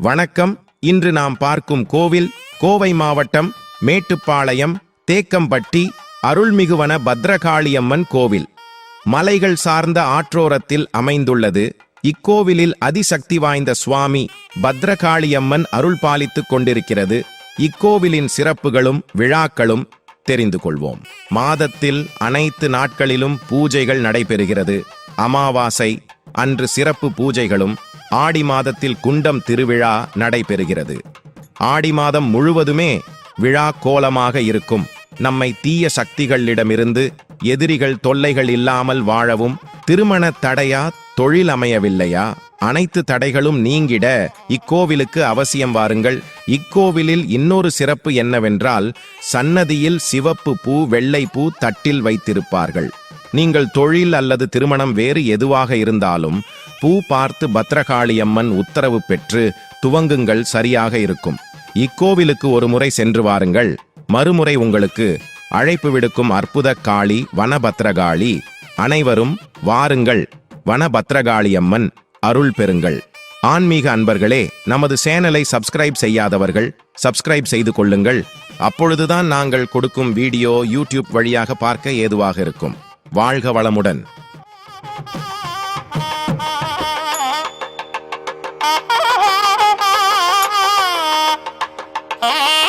வணக்கம். இன்று நாம் பார்க்கும் கோவில் கோவை மாவட்டம் மேட்டுப்பாளையம் தேக்கம்பட்டி அருள்மிகுவன பத்ரகாளியம்மன் கோவில். மலைகள் சார்ந்த ஆற்றோரத்தில் அமைந்துள்ளது. இக்கோவிலில் அதிசக்தி வாய்ந்த சுவாமி பத்ரகாளியம்மன் அருள் பாலித்துக் கொண்டிருக்கிறது. இக்கோவிலின் சிறப்புகளும் விழாக்களும் தெரிந்து கொள்வோம். மாதத்தில் அனைத்து நாட்களிலும் பூஜைகள் நடைபெறுகிறது. அமாவாசை அன்று சிறப்பு பூஜைகளும் ஆடி மாதத்தில் குண்டம் திருவிழா நடைபெறுகிறது. ஆடி மாதம் முழுவதுமே விழா கோலமாக இருக்கும். நம்மை தீய சக்திகளிடமிருந்து எதிரிகள் தொல்லைகள் இல்லாமல் வாழவும் திருமண தடையா தொழில் அமையவில்லையா? அனைத்து தடைகளும் நீங்கிட இக்கோவிலுக்கு அவசியம் வாருங்கள். இக்கோவிலில் இன்னொரு சிறப்பு என்னவென்றால் சன்னதியில் சிவப்பு பூ வெள்ளை பூ தட்டில் வைத்திருப்பார்கள். நீங்கள் தொழில் அல்லது திருமணம் வேறு எதுவாக இருந்தாலும் பூ பார்த்து பத்ரகாளியம்மன் உத்தரவு பெற்று துவங்குங்கள் சரியாக இருக்கும். இக்கோவிலுக்கு ஒரு முறை சென்று வாருங்கள். மறுமுறை உங்களுக்கு அழைப்பு விடுக்கும் அற்புத காளி வனபத்ரகாளி அனைவரும் வாருங்கள். வனபத்ரகாளியம்மன் அருள் பெறுங்கள். ஆன்மீக அன்பர்களே நமது சேனலை சப்ஸ்கிரைப் செய்யாதவர்கள் சப்ஸ்கிரைப் செய்து கொள்ளுங்கள். அப்பொழுதுதான் நாங்கள் கொடுக்கும் வீடியோ யூடியூப் வழியாக பார்க்க ஏதுவாக இருக்கும். வாழ்க வளமுடன் Ah!